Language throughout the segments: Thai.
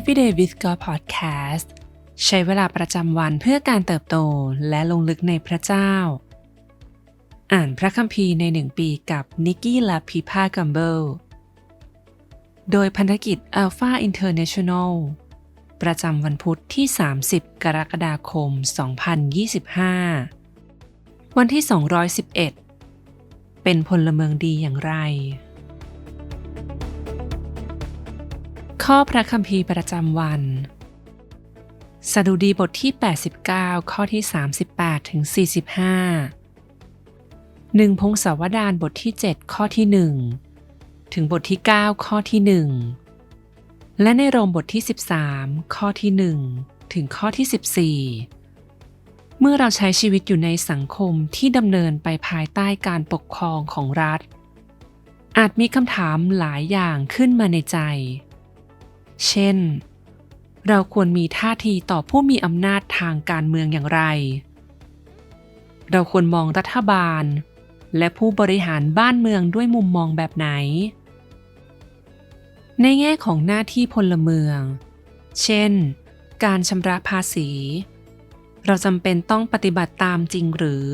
Everyday with God Podcast ใช้เวลาประจำวันเพื่อการเติบโตและลงลึกในพระเจ้า อ่านพระคัมภีร์ในหนึ่งปีกับนิกกี้และพีพากัมเบิลโดยพันธกิจ Alpha International ประจำวันพุธที่ 30 กรกฎาคม 2025 วันที่ 211 เป็นพลเมืองดีอย่างไร ข้อพระคัมภีร์ประจำวัน สดุดีบทที่ 89 ข้อที่ 38 ถึง 45หนึ่งพงศาวดารบทที่ 7 ข้อที่ 1 ถึงบทที่ 9 ข้อที่ 1 และในโรมบทที่ 13 ข้อที่ 1 ถึงข้อที่ 14 เมื่อเราใช้ชีวิตอยู่ในสังคมที่ดำเนินไปภายใต้การปกครองของรัฐ อาจมีคำถามหลายอย่างขึ้นมาในใจ เช่น เราควรมีท่าทีต่อผู้มีอำนาจทางการเมืองอย่างไร เราควรมองรัฐบาล และผู้บริหารบ้านเมืองด้วยมุมมองแบบไหน ในแง่ของหน้าที่พลเมือง เช่น การชำระภาษี เราจำเป็นต้องปฏิบัติตามจริงหรือ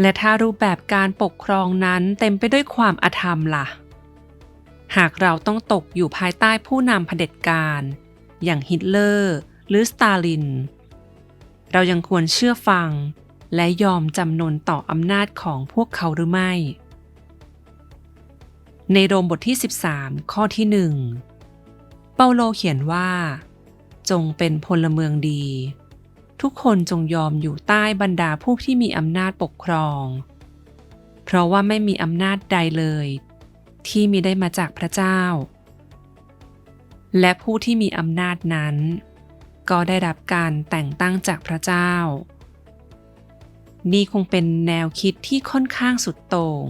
และถ้ารูปแบบการปกครองนั้นเต็มไปด้วยความอธรรมล่ะ หากเราต้องตกอยู่ภายใต้ผู้นำเผด็จการ อย่างฮิตเลอร์ หรือสตาลิน เรายังควรเชื่อฟัง และยอมจำนนต่ออำนาจของพวกเขาหรือไม่ ในโรมบทที่ 13 ข้อที่1เปาโลเขียนว่า จงเป็นพลเมืองดี ทุกคนจงยอมอยู่ใต้บรรดาผู้ที่มีอำนาจปกครอง เพราะว่าไม่มีอำนาจใดเลย ที่มีได้มาจากพระเจ้า และผู้ที่มีอำนาจนั้น ก็ได้รับการแต่งตั้งจากพระเจ้า นี่คงเป็นแนวคิดที่ค่อนข้างสุดโต่ง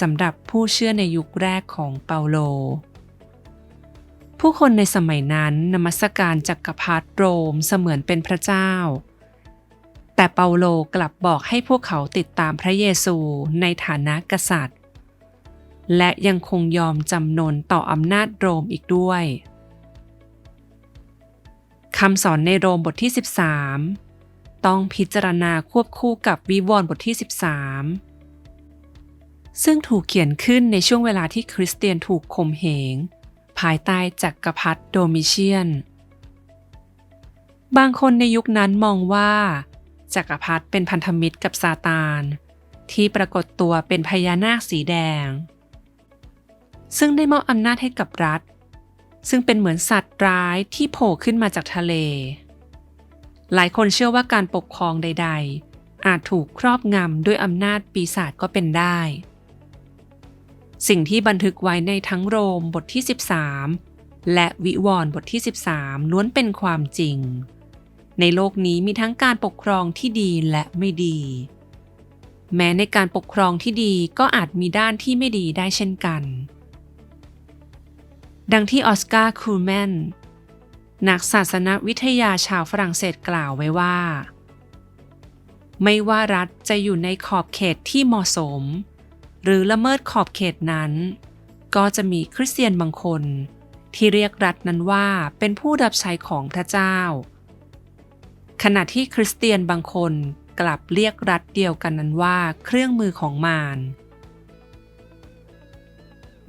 สำหรับผู้เชื่อในยุคแรกของเปาโล ผู้คนในสมัยนั้นนมัสการจักรพรรดิโรมเสมือนเป็นพระเจ้า แต่เปาโลกลับบอกให้พวกเขาติดตามพระเยซูในฐานะกษัตริย์ และยังคงยอมจำนนต่ออำนาจโรมอีกด้วย คำสอนในโรมบทที่ 13 ต้องพิจารณาควบคู่กับวิวรณ์บทที่ 13 ซึ่งถูกเขียนขึ้นในช่วงเวลาที่คริสเตียนถูกข่มเหง ภายใต้จักรพรรดิโดมิเชียน บางคนในยุคนั้นมองว่าจักรพรรดิเป็นพันธมิตรกับซาตานที่ปรากฏตัวเป็นพญานาคสีแดง ซึ่งได้มอบอำนาจให้กับรัฐ ซึ่งเป็นเหมือนสัตว์ร้ายที่โผล่ขึ้นมาจากทะเล หลายคนเชื่อว่าการปกครองใด ๆ อาจถูกครอบงำด้วยอำนาจปีศาจก็เป็นได้ สิ่งที่บันทึกไว้ในทั้งโรมบทที่ 13 และวิวรณ์บทที่ 13 ล้วนเป็นความจริง ในโลกนี้มีทั้งการปกครองที่ดีและไม่ดีแม้ในการปกครองที่ดีก็อาจมีด้านที่ไม่ดีได้เช่นกัน ดังที่ออสการ์คูแมนนักศาสนวิทยาชาวฝรั่งเศสกล่าวไว้ว่า ไม่ว่ารัฐจะอยู่ในขอบเขตที่เหมาะสม หรือละเมิดขอบเขตนั้น ก็จะมีคริสเตียนบางคน ที่เรียกรัฐนั้นว่าเป็นผู้รับใช้ของพระเจ้า ขณะที่คริสเตียนบางคนกลับเรียกรัฐเดียวกันนั้นว่าเครื่องมือของมาร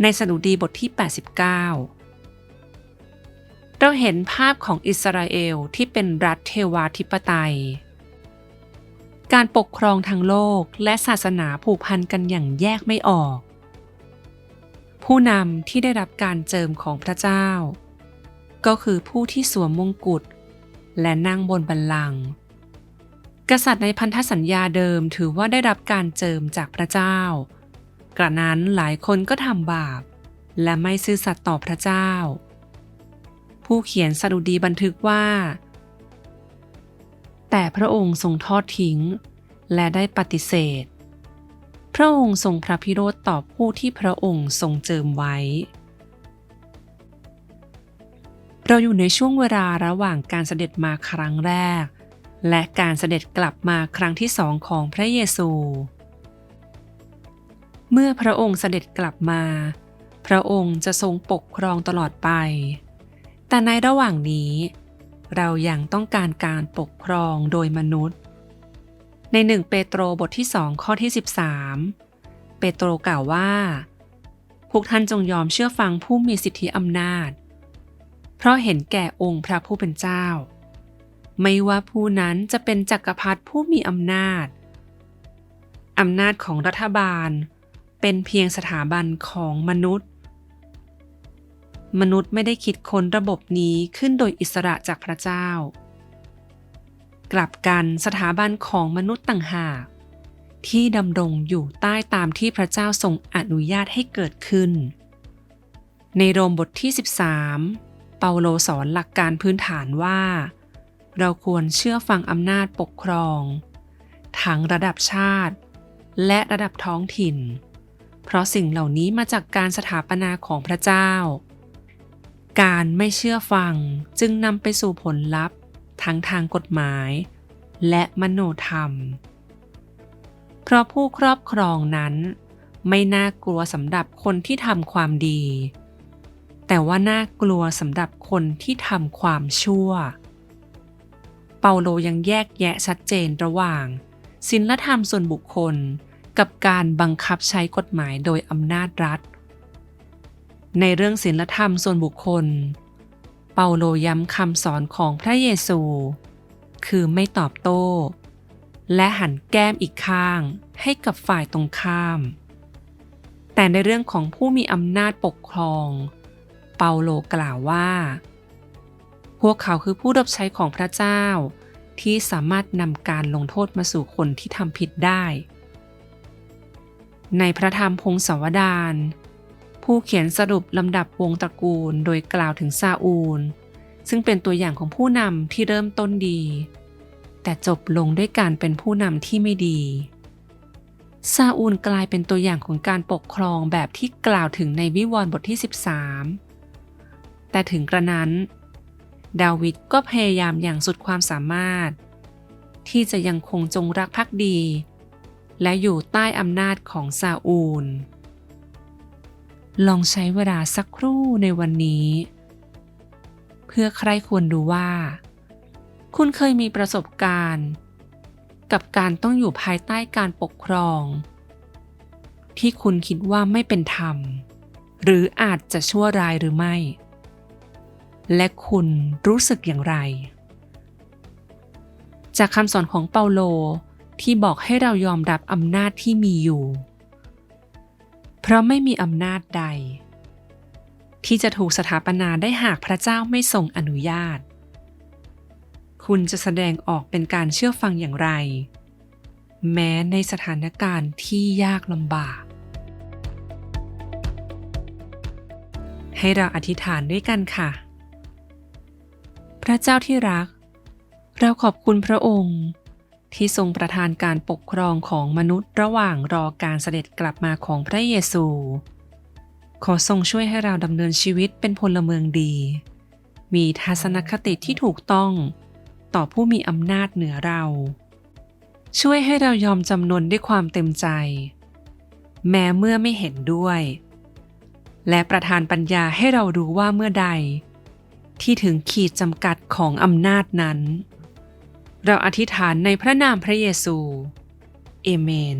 ในสดุดีบทที่ 89 เราเห็นภาพของอิสราเอลที่เป็นรัฐเทวาธิปไตย การปกครองทางโลกและศาสนาผูกพันกันอย่างแยกไม่ออก ผู้นำที่ได้รับการเจิมของพระเจ้า ก็คือผู้ที่สวมมงกุฎและนั่งบนบัลลังก์กษัตริย์ในพันธสัญญาเดิมถือว่าได้รับการเจิมจากพระเจ้า กระนั้นหลายคนก็ทำบาป และไม่ซื่อสัตย์ต่อพระเจ้า ผู้เขียนสดุดีบันทึกว่า แต่พระองค์ทรงทอดทิ้ง และได้ปฏิเสธ พระองค์ทรงพระพิโรธต่อผู้ที่พระองค์ทรงเจิมไว้ เราอยู่ในช่วงเวลาระหว่างการเสด็จมาครั้งแรก และการเสด็จกลับมาครั้งที่สองของพระเยซู เมื่อพระองค์เสด็จกลับมา พระองค์จะทรงปกครองตลอดไป แต่ในระหว่างนี้ เรายัางต้องการการปกครองโดยมนุษย์ ในหนึ่งเปโตรบทที่สองข้อที่ 13 เปโตรกล่าวว่า พวกท่านจงยอมเชื่อฟังผู้มีสิทธิอำนาจ เพราะเห็นแก่องค์พระผู้เป็นเจ้า ไม่ว่าผู้นั้นจะเป็นจักรพรรดิผู้มีอำนาจอำนาจของรัฐบาล เป็นเพียงสถาบันของมนุษย์ มนุษย์ไม่ได้คิดค้นระบบนี้ขึ้นโดยอิสระจากพระเจ้า กลับกันสถาบันของมนุษย์ต่างหากที่ดำรงอยู่ใต้ตามที่พระเจ้าทรงอนุญาตให้เกิดขึ้น ในโรมบทที่ 13 เปาโลสอนหลักการพื้นฐานว่า เราควรเชื่อฟังอำนาจปกครอง ทั้งระดับชาติ และระดับท้องถิ่น เพราะสิ่งเหล่านี้มาจากการสถาปนาของพระเจ้า การไม่เชื่อฟังจึงนำไปสู่ผลลัพธ์ทั้งทางกฎหมาย และมโนธรรม เพราะผู้ครอบครองนั้น ไม่น่ากลัวสำหรับคนที่ทำความดี แต่ว่าน่ากลัวสำหรับคนที่ทำความชั่ว เปาโลยังแยกแยะชัดเจนระหว่างศีลธรรมส่วนบุคคล กับการบังคับใช้กฎหมายโดยอำนาจรัฐ ในเรื่องศีลธรรมส่วนบุคคล เปาโลย้ำคำสอนของพระเยซู คือไม่ตอบโต้ และหันแก้มอีกข้างให้กับฝ่ายตรงข้าม แต่ในเรื่องของผู้มีอำนาจปกครอง เปาโลกล่าวว่า พวกเขาคือผู้รับใช้ของพระเจ้าที่สามารถนำการลงโทษมาสู่คนที่ทำผิดได้ ในพระธรรมพงศาวดาร ผู้เขียนสรุปลำดับวงตระกูลโดยกล่าวถึงซาอูล ซึ่งเป็นตัวอย่างของผู้นำที่เริ่มต้นดี แต่จบลงด้วยการเป็นผู้นำที่ไม่ดีซาอูลกลายเป็นตัวอย่างของการปกครองแบบที่กล่าวถึงในวิวรณ์บทที่ 13 แต่ถึงกระนั้น ดาวิดก็พยายามอย่างสุดความสามารถ ที่จะยังคงจงรักภักดี และอยู่ใต้อำนาจของซาอูล ลองใช้เวลาสักครู่ในวันนี้ เพื่อใครควรดูว่า คุณเคยมีประสบการณ์ กับการต้องอยู่ภายใต้การปกครอง ที่คุณคิดว่าไม่เป็นธรรม หรืออาจจะชั่วร้ายหรือไม่ และคุณรู้สึกอย่างไร จากคำสอนของเปาโล ที่บอกให้เรายอมรับอำนาจที่มีอยู่ เพราะไม่มีอำนาจใด ที่จะถูกสถาปนาได้หากพระเจ้าไม่ทรงอนุญาต คุณจะแสดงออกเป็นการเชื่อฟังอย่างไร แม้ในสถานการณ์ที่ยากลำบาก ให้เราอธิษฐานด้วยกันค่ะ พระเจ้าที่รัก เราขอบคุณพระองค์ ที่ทรงประทานการปกครองของมนุษย์ระหว่างรอการเสด็จกลับมาของพระเยซู ขอทรงช่วยให้เราดำเนินชีวิตเป็นพลเมืองดี มีทัศนคติที่ถูกต้องต่อผู้มีอำนาจเหนือเรา ช่วยให้เรายอมจำนนด้วยความเต็มใจ แม้เมื่อไม่เห็นด้วย และประทานปัญญาให้เรารู้ว่าเมื่อใด ที่ถึงขีดจำกัดของอำนาจนั้น เราอธิษฐานในพระนามพระเยซู เอเมน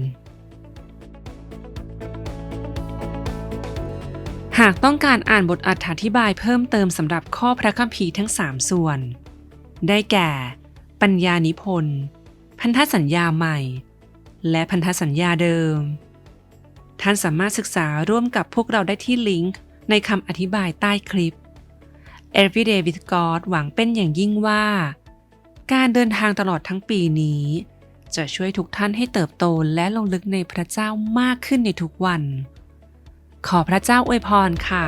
หากต้องการอ่านบทอธิบายเพิ่มเติมสำหรับข้อพระคัมภีร์ทั้ง 3 ส่วน ได้แก่ ปัญญานิพนธ์ พันธสัญญาใหม่ และพันธสัญญาเดิม ท่านสามารถศึกษาร่วมกับพวกเราได้ที่ลิงก์ในคำอธิบายใต้คลิป Everyday with God หวังเป็นอย่างยิ่งว่า การเดินทางตลอดทั้งปีนี้ จะช่วยทุกท่านให้เติบโตและลงลึกในพระเจ้ามากขึ้นในทุกวัน ขอพระเจ้าอวยพรค่ะ